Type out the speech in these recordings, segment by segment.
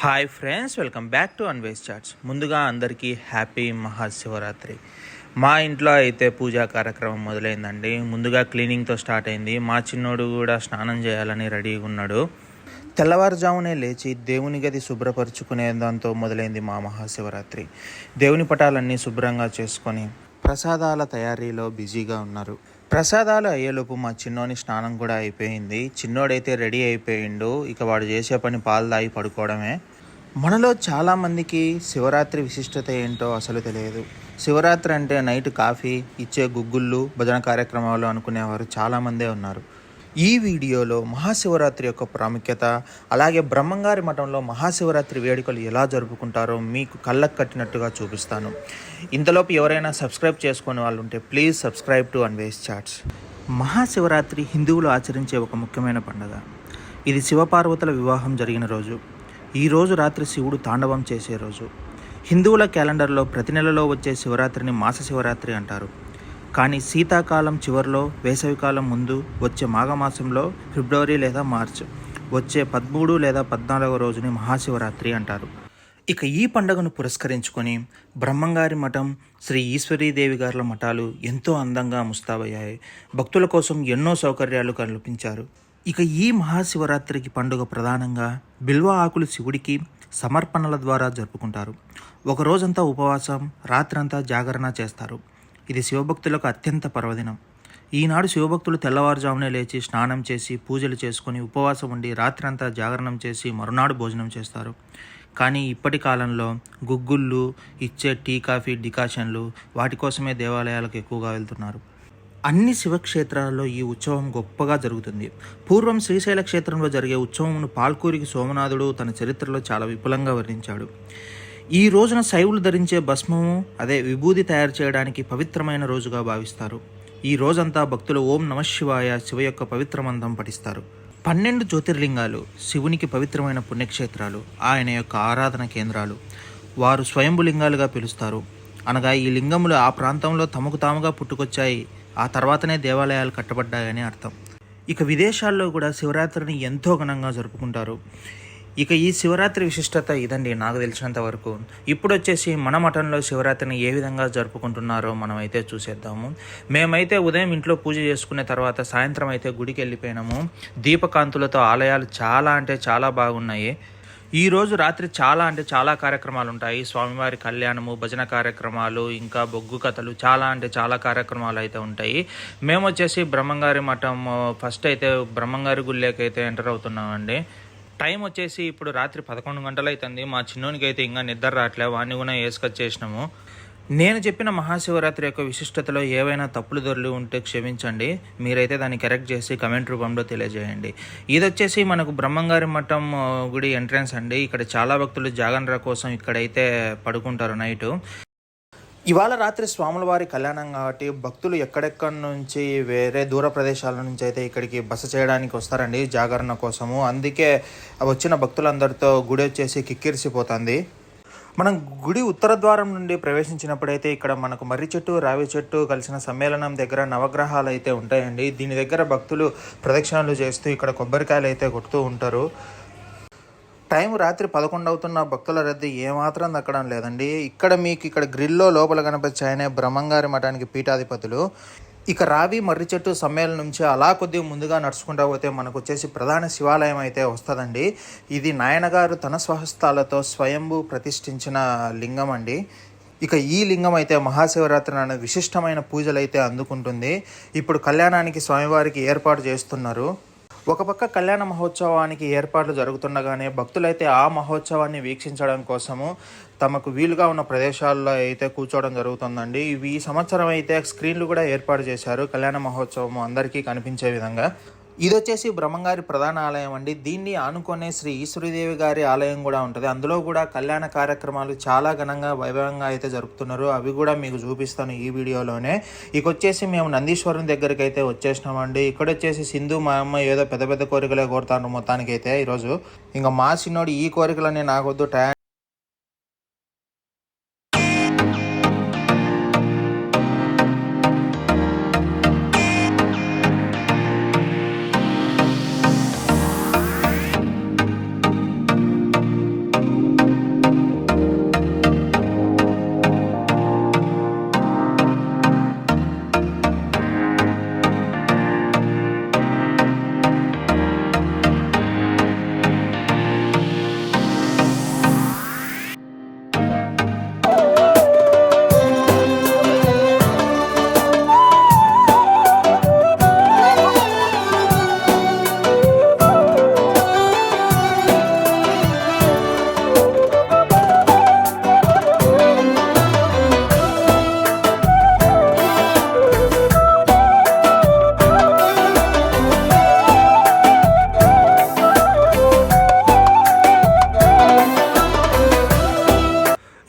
Hi friends welcome back to Anvesh charts ముందుగా అందరికీ happy Mahashivratri. మా ఇంట్లో అయితే పూజా కార్యక్రమం మొదలైందండి. ముందుగా క్లీనింగ్తో స్టార్ట్ అయింది. మా చిన్నోడు కూడా స్నానం చేయాలని రెడీగా ఉన్నాడు. తెల్లవారుజామునే లేచి దేవుని గది శుభ్రపరుచుకునే దాంతో మొదలైంది మా మహాశివరాత్రి. దేవుని పటాలన్నీ శుభ్రంగా చేసుకొని ప్రసాదాల తయారీలో బిజీగా ఉన్నారు. ప్రసాదాలు అయ్యేలోపు మా చిన్నోని స్నానం కూడా అయిపోయింది. చిన్నోడైతే రెడీ అయిపోయిండు. ఇక వాడు చేసే పని పాలు తాగి పడుకోవడమే. మనలో చాలామందికి శివరాత్రి విశిష్టత ఏంటో అసలు తెలియదు. శివరాత్రి అంటే నైట్ కాఫీ ఇచ్చే గుగ్గుళ్ళు భజన కార్యక్రమాలు అనుకునేవారు చాలామందే ఉన్నారు. ఈ వీడియోలో మహాశివరాత్రి యొక్క ప్రాముఖ్యత అలాగే బ్రహ్మంగారి మఠంలో మహాశివరాత్రి వేడుకలు ఎలా జరుపుకుంటారో మీకు కళ్ళకు కట్టినట్టుగా చూపిస్తాను. ఇంతలోపు ఎవరైనా సబ్స్క్రైబ్ చేసుకునే వాళ్ళు ఉంటే please subscribe to Anvesh chats. Mahashivratri హిందువులు ఆచరించే ఒక ముఖ్యమైన పండుగ. ఇది శివపార్వతుల వివాహం జరిగిన రోజు. ఈ రోజు రాత్రి శివుడు తాండవం చేసే రోజు. హిందువుల క్యాలెండర్లో ప్రతి నెలలో వచ్చే శివరాత్రిని మాస శివరాత్రి అంటారు. కానీ శీతాకాలం చివరిలో వేసవికాలం ముందు వచ్చే మాఘమాసంలో ఫిబ్రవరి లేదా మార్చ్ వచ్చే పదమూడు లేదా పద్నాలుగవ రోజుని మహాశివరాత్రి అంటారు. ఇక ఈ పండుగను పురస్కరించుకొని బ్రహ్మంగారి మఠం శ్రీ ఈశ్వరీదేవి గారుల మఠాలు ఎంతో అందంగా ముస్తాబయ్యాయి. భక్తుల కోసం ఎన్నో సౌకర్యాలు కల్పించారు. ఇక ఈ మహాశివరాత్రికి పండుగ ప్రధానంగా బిల్వ ఆకులు శివుడికి సమర్పణల ద్వారా జరుపుకుంటారు. ఒక రోజంతా ఉపవాసం రాత్రంతా జాగరణ చేస్తారు. ఇది శివభక్తులకు అత్యంత పర్వదినం. ఈనాడు శివభక్తులు తెల్లవారుజామునే లేచి స్నానం చేసి పూజలు చేసుకుని ఉపవాసం ఉండి రాత్రంతా జాగరణం చేసి మరునాడు భోజనం చేస్తారు. కానీ ఇప్పటి కాలంలో గుగ్గుళ్ళు ఇచ్చే టీ కాఫీ డికాషన్లు వాటి కోసమే దేవాలయాలకు ఎక్కువగా వెళ్తున్నారు. అన్ని శివక్షేత్రాలలో ఈ ఉత్సవం గొప్పగా జరుగుతుంది. పూర్వం శ్రీశైల క్షేత్రంలో జరిగే ఉత్సవంను పాల్కూరికి సోమనాథుడు తన చరిత్రలో చాలా విపులంగా వర్ణించాడు. ఈ రోజున శైవులు ధరించే భస్మము అదే విభూది తయారు చేయడానికి పవిత్రమైన రోజుగా భావిస్తారు. ఈ రోజంతా భక్తులు ఓం నమ శివాయ శివ యొక్క పవిత్ర మందం పఠిస్తారు. పన్నెండు జ్యోతిర్లింగాలు శివునికి పవిత్రమైన పుణ్యక్షేత్రాలు ఆయన యొక్క ఆరాధన కేంద్రాలు. వారు స్వయంభులింగాలుగా పిలుస్తారు. అనగా ఈ లింగములు ఆ ప్రాంతంలో తమకు తాముగా పుట్టుకొచ్చాయి. ఆ తర్వాతనే దేవాలయాలు కట్టబడ్డాయని అర్థం. ఇక విదేశాల్లో కూడా శివరాత్రిని ఎంతో ఘనంగా జరుపుకుంటారు. ఇక ఈ శివరాత్రి విశిష్టత ఇదండి నాకు తెలిసినంత వరకు. ఇప్పుడు వచ్చేసి మన మఠంలో శివరాత్రిని ఏ విధంగా జరుపుకుంటున్నారో మనమైతే చూసేద్దాము. మేమైతే ఉదయం ఇంట్లో పూజ చేసుకునే తర్వాత సాయంత్రం అయితే గుడికి వెళ్ళిపోయినాము దీపకాంతులతో ఆలయాలు చాలా అంటే చాలా బాగున్నాయి. ఈ రోజు రాత్రి చాలా అంటే చాలా కార్యక్రమాలు ఉంటాయి స్వామివారి కళ్యాణము భజన కార్యక్రమాలు ఇంకా బొగ్గు కథలు చాలా అంటే చాలా కార్యక్రమాలు అయితే ఉంటాయి. మేము వచ్చేసి బ్రహ్మంగారి మఠం ఫస్ట్ అయితే బ్రహ్మంగారి గుళ్ళకి అయితే ఎంటర్ అవుతున్నామండి. టైం వచ్చేసి ఇప్పుడు రాత్రి పదకొండు గంటలు అవుతుంది మా చిన్నోనికి అయితే ఇంకా నిద్ర రావట్లే వాడిని కూడా వేసుకొచ్చేసినాము నేను చెప్పిన మహాశివరాత్రి యొక్క విశిష్టతలో ఏవైనా తప్పులు దొరలు ఉంటే క్షమించండి. మీరైతే దాన్ని కరెక్ట్ చేసి కమెంట్ రూపంలో తెలియజేయండి. ఇది వచ్చేసి మనకు బ్రహ్మంగారి మఠం గుడి ఎంట్రన్స్ అండి. ఇక్కడ చాలా భక్తులు జాగరణ కోసం ఇక్కడైతే పడుకుంటారు నైటు. ఇవాళ రాత్రి స్వాముల వారి కళ్యాణం కాబట్టి భక్తులు ఎక్కడెక్కడి నుంచి వేరే దూర ప్రదేశాల నుంచి అయితే ఇక్కడికి బస చేయడానికి వస్తారండి జాగరణ కోసము. అందుకే వచ్చిన భక్తులందరితో గుడి వచ్చేసి కిక్కిరిసిపోతుంది. మనం గుడి ఉత్తర ద్వారం నుండి ప్రవేశించినప్పుడైతే ఇక్కడ మనకు మర్రి చెట్టు రావి చెట్టు కలిసిన సమ్మేళనం దగ్గర నవగ్రహాలు అయితే ఉంటాయండి. దీని దగ్గర భక్తులు ప్రదక్షిణలు చేస్తూ ఇక్కడ కొబ్బరికాయలు అయితే కొడుతూ ఉంటారు. టైం రాత్రి పదకొండు అవుతున్న భక్తుల రద్దీ ఏమాత్రం దక్కడం లేదండి. ఇక్కడ మీకు ఇక్కడ గ్రిల్లో లోపల కనిపించే ఆయనే బ్రహ్మంగారి మఠానికి పీఠాధిపతులు. ఇక రావి మర్రి చెట్టు సమ్మేళనం నుంచి అలా కొద్దిగా ముందుగా నడుచుకుంటా పోతే మనకు వచ్చేసి ప్రధాన శివాలయం అయితే వస్తుందండి. ఇది నాయనగారు తన స్వహస్తాలతో స్వయంభూ ప్రతిష్ఠించిన లింగం అండి. ఇక ఈ లింగం అయితే మహాశివరాత్రి అనే విశిష్టమైన పూజలు అయితే అందుకుంటుంది. ఇప్పుడు కళ్యాణానికి స్వామివారికి ఏర్పాటు చేస్తున్నారు. ఒక పక్క కళ్యాణ మహోత్సవానికి ఏర్పాట్లు జరుగుతుండగానే భక్తులైతే ఆ మహోత్సవాన్ని వీక్షించడం కోసము తమకు వీలుగా ఉన్న ప్రదేశాల్లో అయితే కూర్చోవడం జరుగుతుందండి. ఇవి ఈ సంవత్సరం అయితే స్క్రీన్లు కూడా ఏర్పాటు చేశారు. కళ్యాణ మహోత్సవం అందరికీ కనిపించే విధంగా. ఇది వచ్చేసి బ్రహ్మంగారి ప్రధాన ఆలయం అండి. దీన్ని ఆనుకునే శ్రీ ఈశ్వరీదేవి గారి ఆలయం కూడా ఉంటుంది. అందులో కూడా కళ్యాణ కార్యక్రమాలు చాలా ఘనంగా వైభవంగా అయితే జరుపుతున్నారు. అవి కూడా మీకు చూపిస్తాను ఈ వీడియోలోనే. ఇక వచ్చేసి మేము నందీశ్వరం దగ్గరికి అయితే వచ్చేసినామండి. ఇక్కడ వచ్చేసి సింధు మా అమ్మ ఏదో పెద్ద పెద్ద కోరికలే కోరుతాను మొత్తానికి అయితే ఈరోజు. ఇంకా మా చిన్నోడు ఈ కోరికలన్నీ నాకొద్దు టయా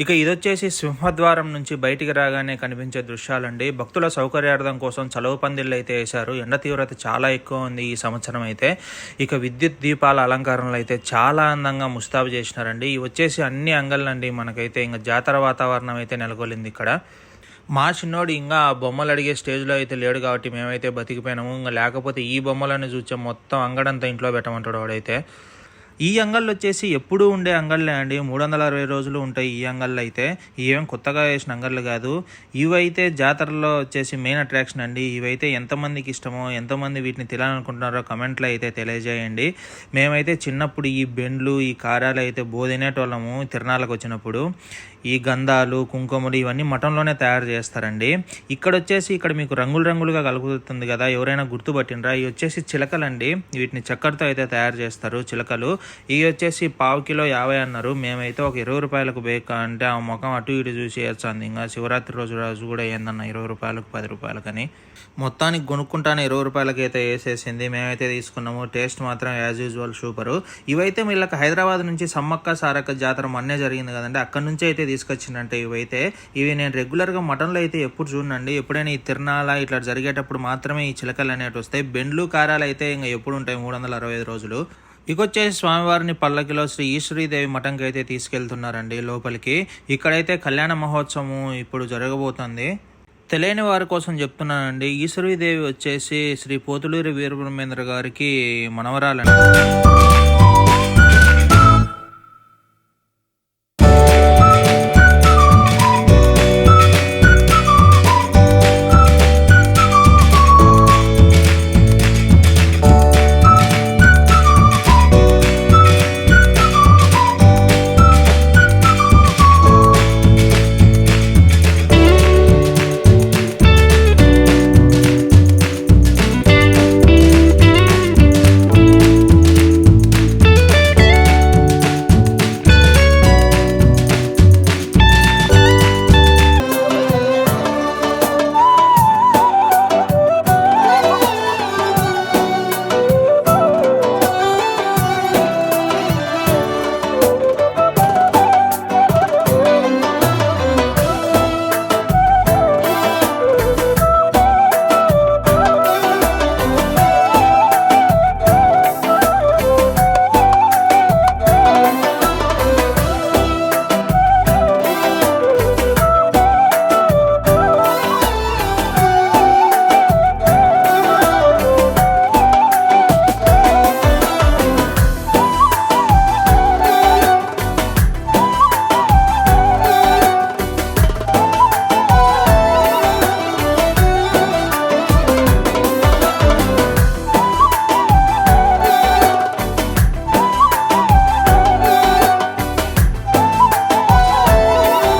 ఇక ఇదొచ్చేసి సింహద్వారం నుంచి బయటికి రాగానే కనిపించే దృశ్యాలండి. భక్తుల సౌకర్యార్థం కోసం చలువ పందిళ్ళు అయితే వేశారు. ఎండ తీవ్రత చాలా ఎక్కువ ఉంది ఈ సంవత్సరం అయితే. ఇక విద్యుత్ దీపాల అలంకరణలు అయితే చాలా అందంగా ముస్తాబు చేసినారండి. ఇవి వచ్చేసి అన్ని అంగళ్ళండి మనకైతే. ఇంకా జాతర వాతావరణం అయితే నెలకొలింది ఇక్కడ. మా చిన్నోడు ఇంకా బొమ్మలు అడిగే స్టేజ్లో అయితే లేడు కాబట్టి మేమైతే బతికిపోయినాము. ఇంకా లేకపోతే ఈ బొమ్మలను చూసే మొత్తం అంగడంతా ఇంట్లో పెట్టమంటాడు వాడైతే. ఈ అంగళ్ళు వచ్చేసి ఎప్పుడూ ఉండే అంగళ్ళే అండి. మూడు వందల అరవై రోజులు ఉంటాయి ఈ అంగళ్ళు అయితే ఇవేం కొత్తగా వేసిన అంగళ్ళు కాదు. ఇవైతే జాతరలో వచ్చేసి మెయిన్ అట్రాక్షన్ అండి. ఇవైతే ఎంతమందికి ఇష్టమో ఎంతమంది వీటిని తినాలనుకుంటున్నారో కమెంట్లో అయితే తెలియజేయండి. మేమైతే చిన్నప్పుడు ఈ బెండ్లు ఈ కారాలు అయితే బోధినేటోళ్ళము తిరణాలకు వచ్చినప్పుడు. ఈ గంధాలు కుంకుమలు ఇవన్నీ మఠంలోనే తయారు చేస్తారండి. ఇక్కడ వచ్చేసి ఇక్కడ మీకు రంగులు రంగులుగా కలుగుతుంది కదా ఎవరైనా గుర్తుపట్టినరా ఇవి వచ్చేసి చిలకలండి. వీటిని చక్కెరతో అయితే తయారు చేస్తారు చిలకలు. ఇవి వచ్చేసి పావు కిలో యాభై అన్నారు. మేమైతే ఒక ఇరవై రూపాయలకు బేక అంటే ఆ ముఖం అటు ఇటు చూసి వేస్తుంది ఇంకా శివరాత్రి రోజు రోజు కూడా ఏందన్న ఇరవై రూపాయలకు పది రూపాయలకని. మొత్తానికి కొనుక్కుంటానే ఇరవై రూపాయలకి అయితే వేసేసింది. మేమైతే తీసుకున్నాము. టేస్ట్ మాత్రం యాజ్ యూజువల్ సూపరు. ఇవైతే వీళ్ళకి హైదరాబాద్ నుంచి సమ్మక్క సారక్క జాతర మొన్నే జరిగింది కదండి. అక్కడ నుంచి అయితే తీసుకొచ్చిందంటే ఇవైతే. ఇవి నేను రెగ్యులర్గా మటన్లో అయితే ఎప్పుడు చూడండి ఎప్పుడైనా ఈ తిరణాల ఇట్లా జరిగేటప్పుడు మాత్రమే ఈ చిలకలు అనేవి వస్తాయి. బెండ్లు కారాలు అయితే ఇంకా ఎప్పుడు ఉంటాయి మూడు వందల అరవై ఐదు రోజులు. ఇకొచ్చేసి స్వామివారిని పల్లకిలో శ్రీ ఈశ్వరీదేవి మఠంకి అయితే తీసుకెళ్తున్నారండి లోపలికి. ఇక్కడైతే కళ్యాణ మహోత్సవం ఇప్పుడు జరగబోతుంది. తెలియని వారి కోసం చెప్తున్నానండి. ఈశ్వరీదేవి వచ్చేసి శ్రీ పోతులూరి వీరబ్రహ్మేంద్ర గారికి మనవరాలండి.